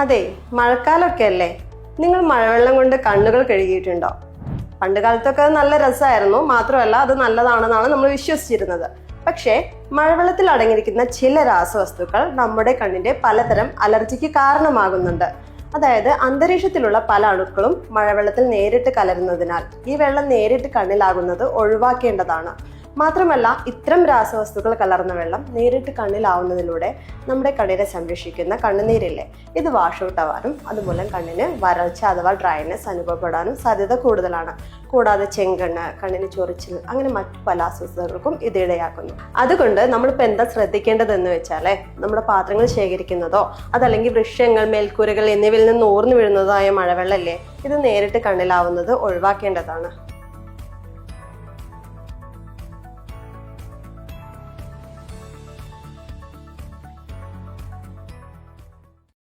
അതെ മഴക്കാലമൊക്കെ അല്ലേ നിങ്ങൾ മഴവെള്ളം കൊണ്ട് കണ്ണുകൾ കഴുകിയിട്ടുണ്ടോ? പണ്ട് കാലത്തൊക്കെ അത് നല്ല രസമായിരുന്നു. മാത്രമല്ല അത് നല്ലതാണെന്നാണ് നമ്മൾ വിശ്വസിച്ചിരുന്നത്. പക്ഷേ മഴവെള്ളത്തിൽ അടങ്ങിയിരിക്കുന്ന ചില രാസവസ്തുക്കൾ നമ്മുടെ കണ്ണിന്റെ പലതരം അലർജിക്ക് കാരണമാകുന്നുണ്ട്. അതായത് അന്തരീക്ഷത്തിലുള്ള പല അണുക്കളും മഴവെള്ളത്തിൽ നേരിട്ട് കലരുന്നതിനാൽ ഈ വെള്ളം നേരിട്ട് കണ്ണിലാകുന്നത് ഒഴിവാക്കേണ്ടതാണ്. മാത്രമല്ല ഇത്തരം രാസവസ്തുക്കൾ കലർന്ന വെള്ളം നേരിട്ട് കണ്ണിലാവുന്നതിലൂടെ നമ്മുടെ കണ്ണിനെ സംരക്ഷിക്കുന്ന കണ്ണുനീരില്ലേ? ഇത് വാഷ് ഔട്ട് ആവാനും അതുമൂലം കണ്ണിന് വരൾച്ച അഥവാ ഡ്രൈനെസ് അനുഭവപ്പെടാനും സാധ്യത കൂടുതലാണ്. കൂടാതെ ചെങ്കണ്ണ് കണ്ണിന് ചൊറിച്ചിൽ അങ്ങനെ മറ്റു പല അസ്വസ്ഥതകൾക്കും ഇത് അതുകൊണ്ട് നമ്മളിപ്പോൾ എന്താ ശ്രദ്ധിക്കേണ്ടതെന്ന് വെച്ചാലേ നമ്മുടെ പാത്രങ്ങൾ ശേഖരിക്കുന്നതോ അതല്ലെങ്കിൽ വൃക്ഷങ്ങൾ മേൽക്കൂരകൾ എന്നിവയിൽ നിന്ന് ഊർന്നു വീഴുന്നതോ ആയ മഴവെള്ളമല്ലേ ഇത് നേരിട്ട് കണ്ണിലാവുന്നത് ഒഴിവാക്കേണ്ടതാണ്.